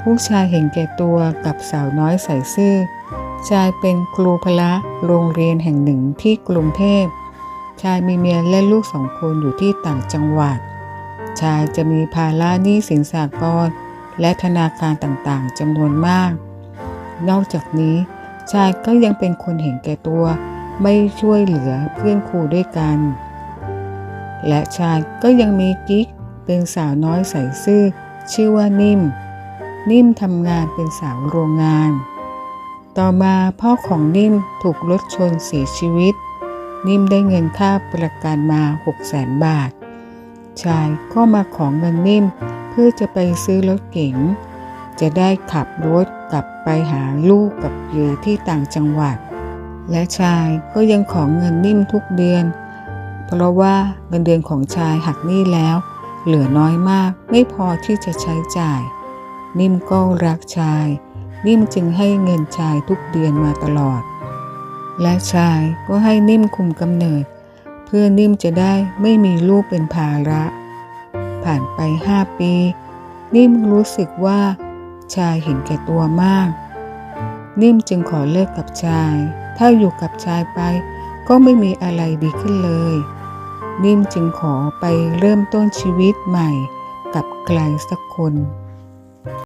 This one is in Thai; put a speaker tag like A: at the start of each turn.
A: ผู้ชายเห็นแก่ตัวกับสาวน้อยใส่ซื่อชายเป็นครูพละโรงเรียนแห่งหนึ่งที่กรุงเทพ ชายมีเมียและลูกสองคนอยู่ที่ต่างจังหวัด ชายจะมีภาระหนี้สินสากลและธนาคารต่างๆจำนวนมาก นอกจากนี้ ชายก็ยังเป็นคนเห็นแก่ตัว ไม่ช่วยเหลือเพื่อนครูด้วยกัน และชายก็ยังมีกิ๊กเป็นสาวน้อยใส่ซื่อ ชื่อว่านิ่ม นิ่มทำงานเป็นสาวโรงงาน ต่อมาพ่อของนิ่มถูกรถชนเสียชีวิต นิ่มได้เงินค่าประกันมา6 0แสนบาท ชายก็มาของเงินนิ่มเพื่อจะไปซื้อรถเก๋ง จะได้ขับรถกลับไปหาลูกกับเหยื่อที่ต่างจังหวัด และชายก็ยังของเงินนิ่มทุกเดือน เพราะว่าเงินเดือนของชายหักหนี้แล้ว เหลือน้อยมากไม่พอที่จะใช้จ่าย นิ่มก็รักชาย นิ่มจึงให้เงินชายทุกเดือนมาตลอด และชายก็ให้นิ่มคุมกำเนิด เพื่อนิ่มจะได้ไม่มีลูกเป็นภาระ ผ่านไปห้าปี นิ่มรู้สึกว่าชายเห็นแก่ตัวมาก นิ่มจึงขอเลิกกับชาย ถ้าอยู่กับชายไปก็ไม่มีอะไรดีขึ้นเลย นิ่มจึงขอไปเริ่มต้นชีวิตใหม่กับใครสักคน